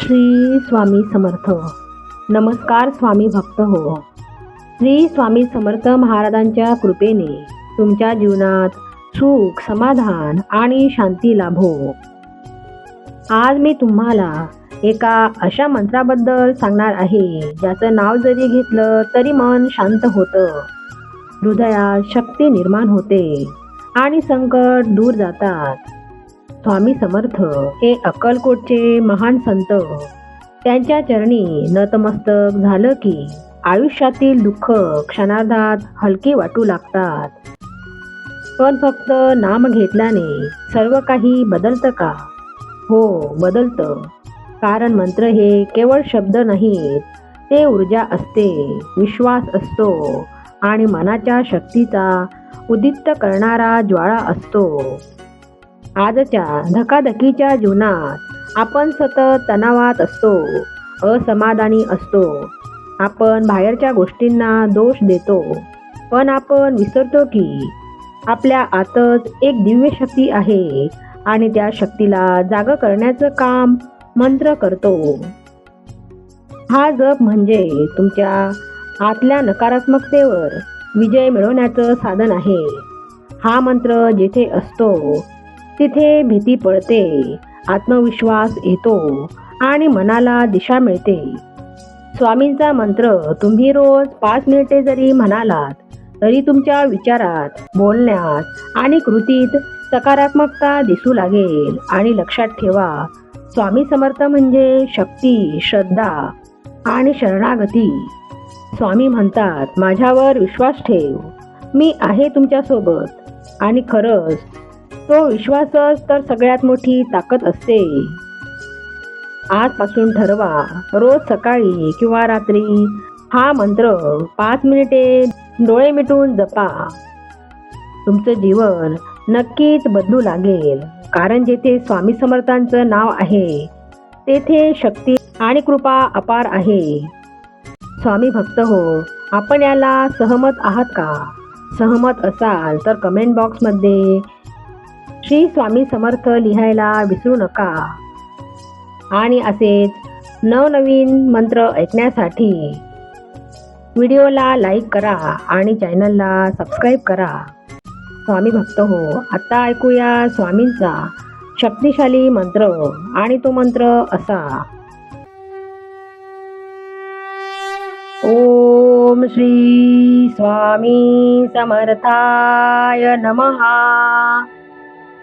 श्री स्वामी समर्थ हो. नमस्कार स्वामी भक्त हो. श्री स्वामी समर्थ महाराजांच्या कृपेने तुमच्या जीवनात सुख समाधान आणि शांती लाभो. आज मी तुम्हाला एका अशा मंत्राबद्दल सांगणार आहे ज्याचं नाव जरी घेतलं तरी मन शांत होतं. हृदयात शक्ती निर्माण होते आणि संकट दूर जातात. स्वामी समर्थ हे अक्कलकोटचे महान संत. त्यांच्या चरणी नतमस्तक झालं की आयुष्यातील दुःख क्षणार्धात हलके वाटू लागतात. पण फक्त नाम घेतल्याने सर्व काही बदलतं का? हो बदलतं. कारण मंत्र हे केवळ शब्द नाहीत ते ऊर्जा असते विश्वास असतो आणि मनाच्या शक्तीचा उदित्त करणारा ज्वाळा असतो. आजच्या धकाधकीच्या जीवनात आपण सतत तणावात असतो असमाधानी असतो. आपण बाहेरच्या गोष्टींना दोष देतो पण आपण विसरतो की आपल्या आतच एक दिव्य शक्ती आहे आणि त्या शक्तीला जाग करण्याचं काम मंत्र करतो. हा जप म्हणजे तुमच्या आतल्या नकारात्मकतेवर विजय मिळवण्याचं साधन आहे. हा मंत्र जेथे असतो तिथे भीती पडते आत्मविश्वास येतो आणि मनाला दिशा मिळते. स्वामींचा मंत्र तुम्ही रोज पाच मिनिटे जरी म्हणालात तरी तुमच्या विचारात बोलण्यात आणि कृतीत सकारात्मकता दिसू लागेल आणि लक्षात ठेवा स्वामी समर्थ म्हणजे शक्ती श्रद्धा आणि शरणागती. स्वामी म्हणतात माझ्यावर विश्वास ठेव मी आहे तुमच्यासोबत आणि खरंच तो विश्वासच तर सगळ्यात मोठी ताकद असते. आजपासून ठरवा रोज सकाळी किंवा रात्री हा मंत्र पाच मिनिटे डोळे मिटून जपा. तुमचं जीवन नक्कीच बदलू लागेल कारण जेथे स्वामी समर्थांचं नाव आहे तेथे शक्ती आणि कृपा अपार आहे. स्वामी भक्त हो आपण याला सहमत आहात का? सहमत असाल तर कमेंट बॉक्समध्ये श्री स्वामी समर्थ लिहायला विसरू नका. आणि असेच नवनवीन मंत्र ऐकण्यासाठी व्हिडिओला लाईक करा आणि चॅनलला सबस्क्राईब करा. स्वामी भक्त हो आता ऐकूया स्वामींचा शक्तिशाली मंत्र आणि तो मंत्र असा. ओम श्री स्वामी समर्थाय नमहा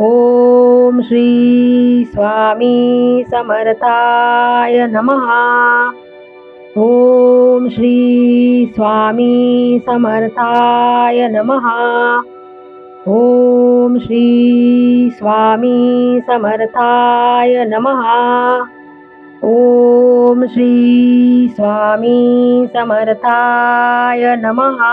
ओम श्री स्वामी समर्थाय नमहा ओम श्री स्वामी समर्थाय नमहा ओम श्री स्वामी समर्थाय नमहा ओम श्री स्वामी समर्थाय नमहा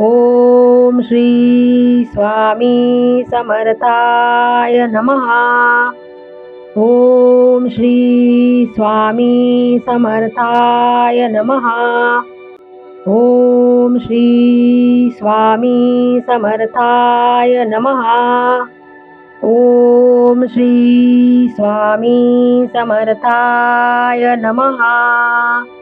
ओम श्री स्वामी समर्थाय नमः। ओम श्री स्वामी समर्थाय नमः। ओम श्री स्वामी समर्थाय नमः। ओम श्री स्वामी समर्थाय नमः।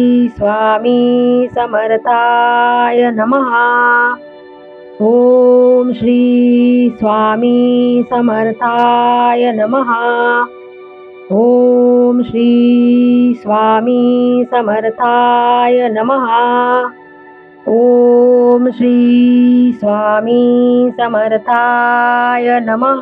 स्वामी समर्थाय नमः। ॐ श्री स्वामी समर्थाय नमः। ॐ श्री स्वामी समर्थाय नमः। ॐ श्री स्वामी समर्थाय नमः।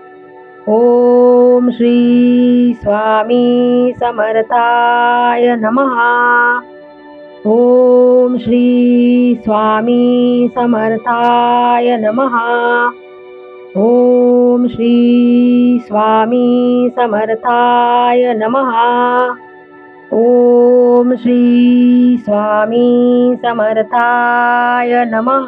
ओम श्री स्वामी समर्थाय नमः। ओम श्री स्वामी समर्थाय नमः। ओम श्री स्वामी समर्थाय नमः। ओम श्री स्वामी समर्थाय नमः।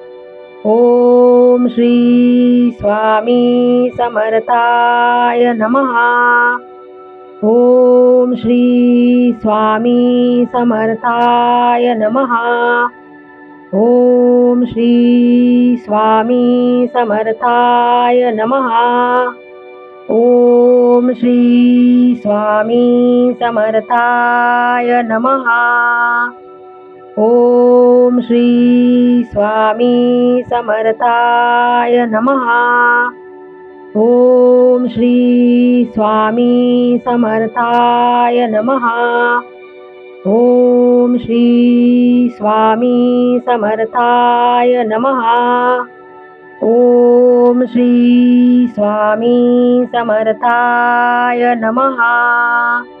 ओम श्री स्वामी समर्थाय नमः। ओम श्री स्वामी समर्थाय नमः। ओम श्री स्वामी समर्थाय नमः। ओम श्री स्वामी समर्थाय नमः। ओम श्री स्वामी समर्थाय नमः। ओम श्री स्वामी समर्थाय नमः। ओम श्री स्वामी समर्थाय नमः। ओम श्री स्वामी समर्थाय नमः।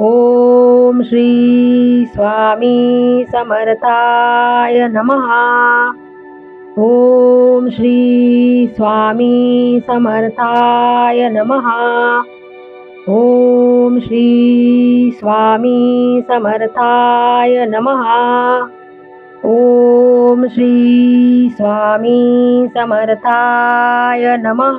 ओम श्री स्वामी समर्थाय नमः। ओम श्री स्वामी समर्थाय नमः। ओम श्री स्वामी समर्थाय नमः। ओम श्री स्वामी समर्थाय नमः।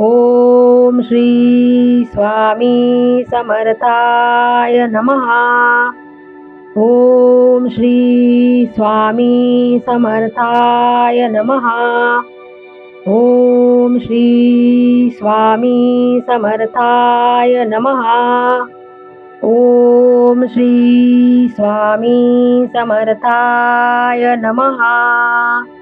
ओम श्री स्वामी समर्थाय नमः। ओम श्री स्वामी समर्थाय नमः। ओम श्री स्वामी समर्थाय नमः। ओम श्री स्वामी समर्थाय नमः।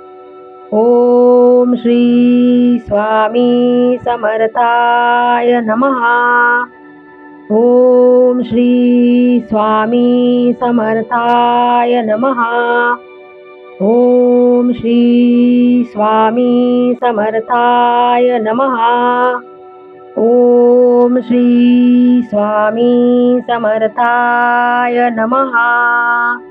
ओम श्री स्वामी समर्थाय नमः। ओम श्री स्वामी समर्थाय नमः। ओम श्री स्वामी समर्थाय नमः। ओम श्री स्वामी समर्थाय नमः।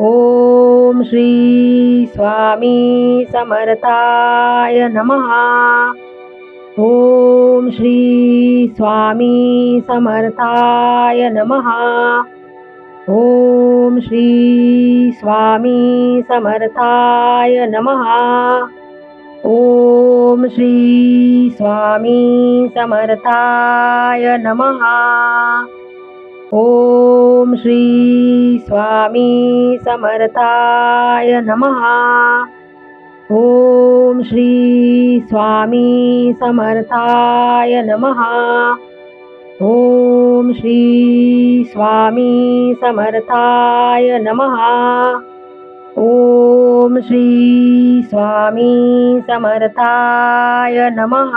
ओम श्री स्वामी समर्थाय नमः। ओम श्री स्वामी समर्थाय नमः। ओम श्री स्वामी समर्थाय नमः। ओम श्री स्वामी समर्थाय नमः। ओम श्री स्वामी समर्थाय नमः। ओम श्री स्वामी समर्थाय नमः। ओम श्री स्वामी समर्थाय नमः। ओम श्री स्वामी समर्थाय नमः।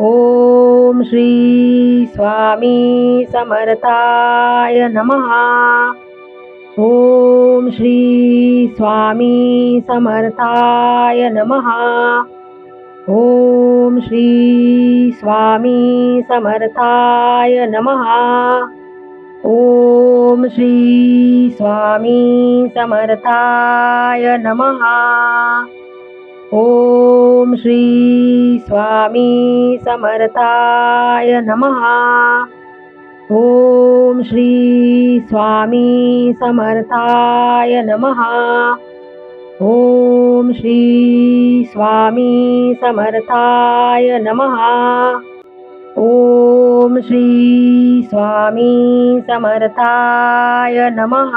ओम श्री स्वामी समर्थाय नमः। ओम श्री स्वामी समर्थाय नमः। ओम श्री स्वामी समर्थाय नमः। ओम श्री स्वामी समर्थाय नमः। ओम श्री स्वामी समर्थाय नमः। ओम श्री स्वामी समर्थाय नमः। ओम श्री स्वामी समर्थाय नमः। ओम श्री स्वामी समर्थाय नमः।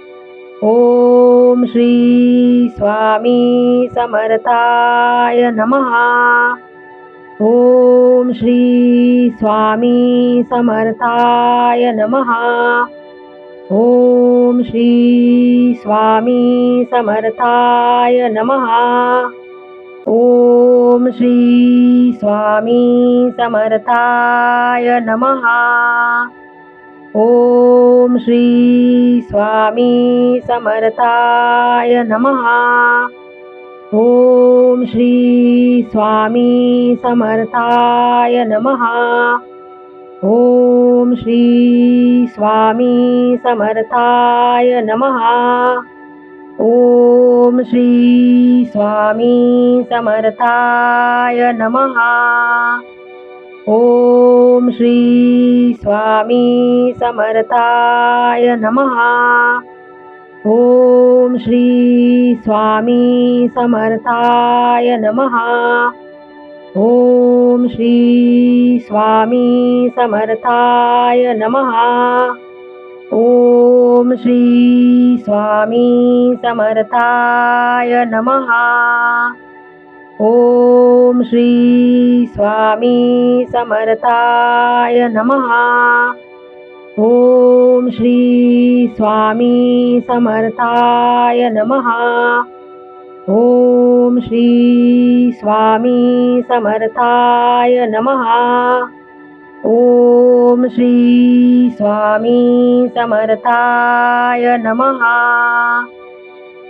ओम श्री स्वामी समर्थाय नमः। ओम श्री स्वामी समर्थाय नमः। ओम श्री स्वामी समर्थाय नमः। ओम श्री स्वामी समर्थाय नमः। ओम श्री स्वामी समर्थाय नमः। ओम श्री स्वामी समर्थाय नमः। ओम श्री स्वामी समर्थाय नमः। ओम श्री स्वामी समर्थाय नमः। ओम श्री स्वामी समर्थाय नमः। ओम श्री स्वामी समर्थाय नमः। ओम श्री स्वामी समर्थाय नमः। ओम श्री स्वामी समर्थाय नमः। ओम श्री स्वामी समर्थाय नमः। ओम श्री स्वामी समर्थाय नमः। ओम श्री स्वामी समर्थाय नमः। ओम श्री स्वामी समर्थाय नमः।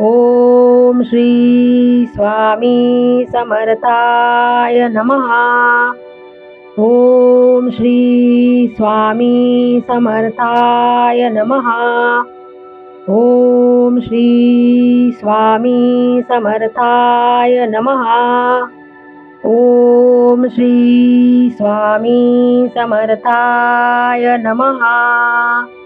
ओम श्री स्वामी समर्थाय नमः। ओम श्री स्वामी समर्थाय नमः। ओम श्री स्वामी समर्थाय नमः। ओम श्री स्वामी समर्थाय नमः।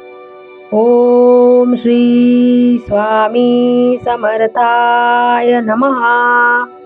ओम श्री स्वामी समर्थाय नमः.